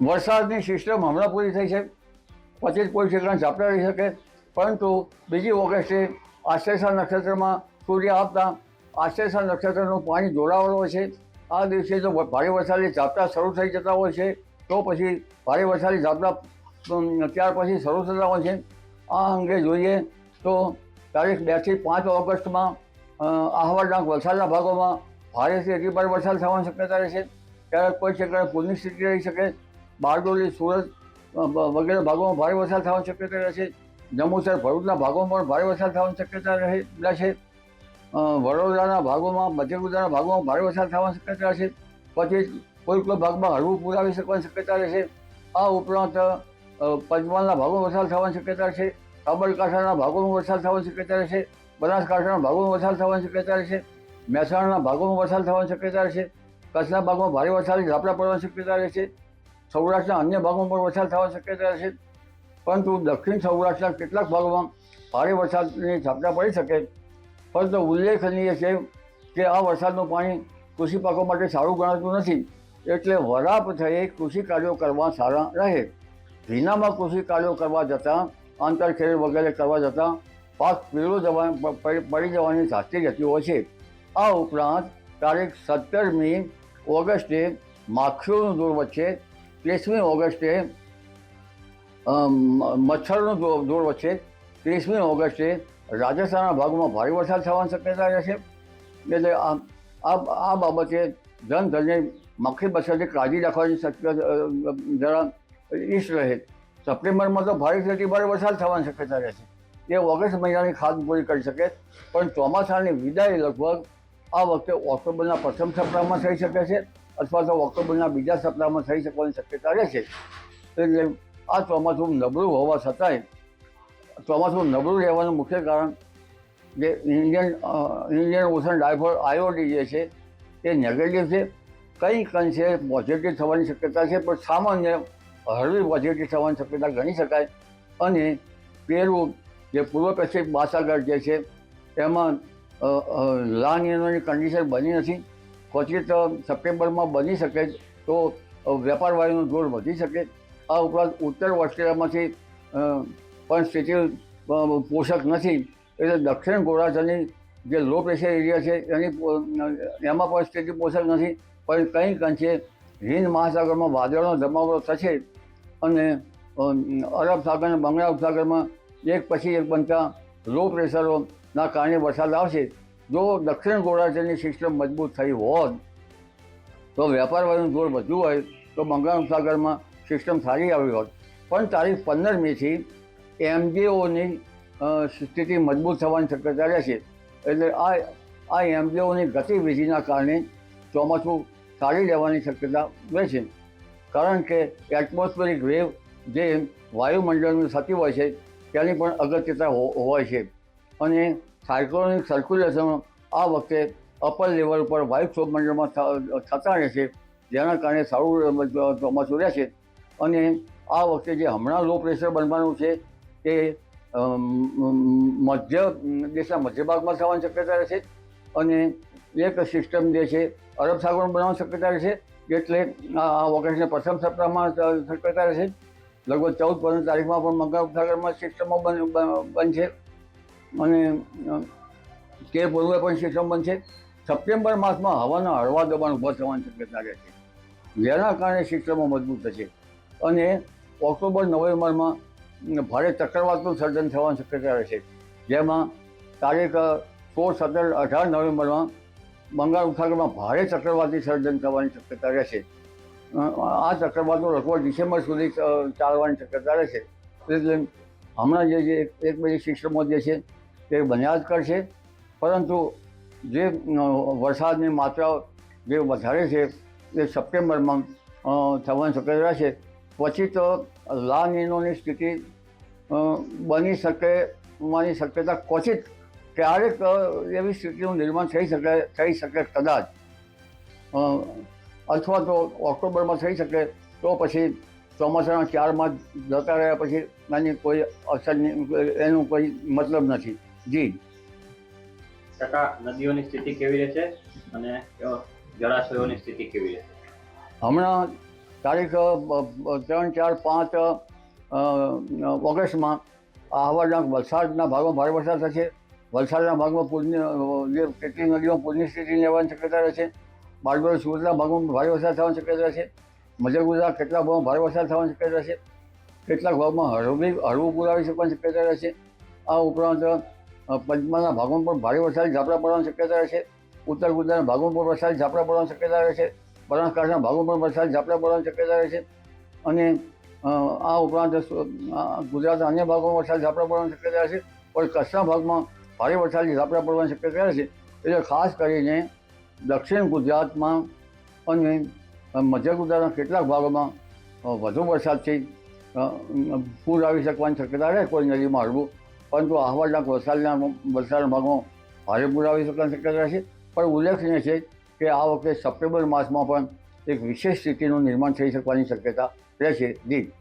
વરસાદની સિસ્ટમ હમણાં પૂરી થઈ છે. પચીસ કોઈ ઠેકાણ ઝાપટા રહી શકે. પરંતુ બીજી ઓગસ્ટે આશ્લેષા નક્ષત્રમાં સૂર્ય આપતા આશ્લેષા નક્ષત્રનું પાણી જોડાવાનું હોય છે. આ દિવસે જો ભારે વરસાદી ઝાપટા શરૂ થઈ જતા હોય છે. તો પછી ભારે વરસાદી ઝાપટા ત્યાર પછી શરૂ થતા હોય છે. આ અંગે જોઈએ તો તારીખ બેથી પાંચ ઓગસ્ટમાં આહવાડના વલસાડના ભાગોમાં ભારેથી અતિ ભારે વરસાદ થવાની શક્યતા રહેશે ત્યારે કોઈ ક્ષેત્રે પૂરની સ્થિતિ રહી શકે. બારડોલી, સુરત વગેરે ભાગોમાં ભારે વરસાદ થવાની શક્યતા રહે છે જંબુસર ભરૂચના ભાગોમાં પણ ભારે વરસાદ થવાની શક્યતા રહે છે વડોદરાના ભાગોમાં મધ્ય ગુજરાતના ભાગોમાં ભારે વરસાદ થવાની શક્યતા રહેશે. પછી કોઈ કોઈ ભાગમાં હળવું પૂર આવી શકવાની શક્યતા રહેશે. આ ઉપરાંત પંચમહાલના ભાગોમાં વરસાદ થવાની શક્યતા રહેશે. સાબરકાંઠાના ભાગોમાં વરસાદ થવાની શક્યતા રહેશે. બનાસકાંઠાના ભાગોમાં વરસાદ થવાની શક્યતા રહેશે. મહેસાણાના ભાગોમાં વરસાદ થવાની શક્યતા રહેશે. કચ્છના ભાગમાં ભારે વરસાદ ઝાપટા પડવાની શક્યતા રહેશે. સૌરાષ્ટ્રના અન્ય ભાગોમાં પણ વરસાદ થવા શક્યતા છે. પરંતુ દક્ષિણ સૌરાષ્ટ્રના કેટલાક ભાગોમાં ભારે વરસાદની ઝાપટા પડી શકે. પરંતુ ઉલ્લેખનીય છે કે આ વરસાદનું પાણી કૃષિ પાકો માટે સારું ગણાતું નથી. એટલે વરાપ થયે કૃષિ કાર્યો કરવા સારા રહે. ભીનામાં કૃષિ કાર્યો કરવા જતાં આંતરખેડ વગેરે કરવા જતાં, પાક પીળો જવા પડી જવાની સાચી જતી હોય છે. આ ઉપરાંત તારીખ સત્તરમી ઓગસ્ટે માખીઓનું દૂર વચ્ચે ત્રીસમી ઓગસ્ટે મચ્છરનો દૂર વચ્ચે ત્રીસમી ઓગસ્ટે રાજસ્થાનના ભાગમાં ભારે વરસાદ થવાની શક્યતા રહેશે એટલે આ બાબતે જનધનને મખી બસરથી કાળજી રાખવાની શક્યતા જરા ઈષ્ટ રહે. સપ્ટેમ્બરમાં તો ભારેથી થતી ભારે વરસાદ થવાની શક્યતા રહેશે એ ઓગસ્ટ મહિનાની ખાદ પૂરી કરી શકે, પણ ચોમાસાની વિદાય લગભગ આ વખતે ઓક્ટોબરના પ્રથમ સપ્તાહમાં થઈ શકે છે. અથવા તો ઓક્ટોબરના બીજા સપ્તાહમાં થઈ શકવાની શક્યતા રહેશે એટલે આ ચોમાસું નબળું હોવા છતાંય ચોમાસું નબળું રહેવાનું મુખ્ય કારણ જે Indian Indian Ocean dipole IOD જે છે એ નેગેટિવ છે. કંઈક અંશે પોઝિટિવ થવાની શક્યતા છે પણ સામાન્ય હળવી પોઝિટિવ થવાની શક્યતા ગણી શકાય. અને પેલું જે પૂર્વ પશ્ચિમ મહાસાગર જે છે એમાં લાન અ, કન્ડિશન બની નથી. ક્વચિત સપ્ટેમ્બરમાં બની શકે તો વેપાર વાયુનું જોર વધી શકે આ ઉપરાંત ઉત્તર ઓસ્ટ્રેલિયામાંથી પણ સ્થિતિ પોષક નથી. એટલે દક્ષિણ ગોળાર્ધની જે લો પ્રેશર એરિયા છે, એની એમાં પણ સ્થિતિ પોષક નથી. પણ કંઈક અંશે હિન્દ મહાસાગરમાં વાદળનો જમાવડો થશે અને અરબ સાગર અને બંગાળ ઉપસાગરમાં એક પછી એક બનતા લો પ્રેશરોના કારણે વરસાદ આવશે. જો દક્ષિણ ગોળાર્ધની સિસ્ટમ મજબૂત થઈ હોત, તો વેપાર વાયુનું જોર વધ્યું હોય, તો બંગાળ ઉપસાગરમાં સિસ્ટમ સારી આવી હોત. પણ તારીખ પંદર મેથી એમજીઓની સ્થિતિ મજબૂત થવાની શક્યતા રહેશે એટલે આ આ એમજીઓની ગતિવિધિના કારણે ચોમાસું સારી રહેવાની શક્યતા રહેશે કારણ કે એટમોસ્ફેરિક વેવ જે વાયુમંડળનું થતી હોય છે, તેની પણ અગત્યતા હોય છે. અને સાયક્લોનિક સર્ક્યુલેશન આ વખતે અપર લેવલ ઉપર વાયુ મંડળમાં થતા રહેશે જેના કારણે સારું ચોમાસું રહેશે. અને આ વખતે જે હમણાં લો પ્રેશર બનવાનું છે તે મધ્ય, દેશના મધ્ય ભાગમાં થવાની શક્યતા રહેશે અને એક સિસ્ટમ જે છે અરબ સાગરમાં બનાવવાની શક્યતા રહેશે, એટલે આ ઓગસ્ટના પ્રથમ સપ્તાહમાં શક્યતા રહેશે. લગભગ ચૌદ પંદર તારીખમાં પણ બંગાળ ઉપસાગરમાં સિસ્ટમો બન, બન- બનશે. અને તે પૂર્વે પણ સિસ્ટમ બનશે સપ્ટેમ્બર માસમાં હવાના હળવા દબાણ ઊભા થવાની શક્યતા રહેશે જેના કારણે સિસ્ટમો મજબૂત થશે. અને ઓક્ટોબર, નવેમ્બરમાં ભારે ચક્રવાતનું સર્જન થવાની શક્યતા રહેશે જેમાં તારીખ સોળ, સત્તર, અઢાર નવેમ્બરમાં બંગાળ ઉપસાગરમાં ભારે ચક્રવાતી સર્જન થવાની શક્યતા રહેશે આ ચક્રવાતો લગભગ ડિસેમ્બર સુધી ચાલવાની શક્યતા રહેશે એટલે હમણાં જે એક- બે સિસ્ટમો જે છે તે બન્યા જ કરશે. પરંતુ જે વરસાદની માત્રા જે વધારે છે, એ સપ્ટેમ્બરમાં થવાની શક્યતા રહેશે પછી તો લા નીનોની સ્થિતિ બની શકે માની શક્યતા ક્વચિત ક્યારેક એવી સ્થિતિનું નિર્માણ થઈ શકે થઈ શકે કદાચ. અથવા તો ઓક્ટોબરમાં થઈ શકે, તો પછી ચોમાસાના ચારમાં જતા રહ્યા પછી એની કોઈ અસર એનું કોઈ મતલબ નથી. જી. ટકા નદીઓની સ્થિતિ કેવી રહેશે અને જળાશયોની સ્થિતિ કેવી રહેશે હમણાં તારીખ ત્રણ ચાર પાંચ ઓગસ્ટમાં આ આહવાના વલસાડના ભાગમાં ભારે વરસાદ થશે. વલસાડના ભાગમાં પૂરની જે કેટલી નદીઓમાં પૂરની સ્થિતિ લેવાની શક્યતા રહેશે. બારડોળ સુરતના ભાગમાં ભારે વરસાદ થવાની શક્યતા રહેશે. મધ્ય ગુજરાત કેટલાક ભાગમાં ભારે વરસાદ થવાની શક્યતા રહેશે. કેટલાક ભાગમાં હળવી હળવું પૂર આવી શકવાની શક્યતા રહેશે. આ ઉપરાંત પંચમહાલના ભાગોમાં પણ ભારે વરસાદી ઝાપટા પડવાની શક્યતા રહેશે ઉત્તર ગુજરાતના ભાગોમાં પણ વરસાદી ઝાપટા પડવાની શક્યતા રહેશે બનાસકાંઠાના ભાગોમાં પણ વરસાદી ઝાપટા પડવાની શક્યતા રહેશે અને આ ઉપરાંત ગુજરાતના અન્ય ભાગોમાં વરસાદી ઝાપટા પડવાની શક્યતા રહેશે પણ કચ્છના ભાગમાં ભારે વરસાદી ઝાપટા પડવાની શક્યતા રહેશે એટલે ખાસ કરીને દક્ષિણ ગુજરાતમાં અને મધ્ય ગુજરાતના કેટલાક ભાગોમાં વધુ વરસાદથી પૂર આવી શકવાની શક્યતા રહે કોઈ નદીમાં હળવું. પરંતુ આહવાડના વરસાદના વલસાડના ભાગમાં ભારે પૂર આવી શકવાની શક્યતા છે. પણ ઉલ્લેખનીય છે કે આ વખતે સપ્ટેમ્બર માસમાં પણ એક વિશેષ સ્થિતિનું નિર્માણ થઈ શકવાની શક્યતા રહેશે જી.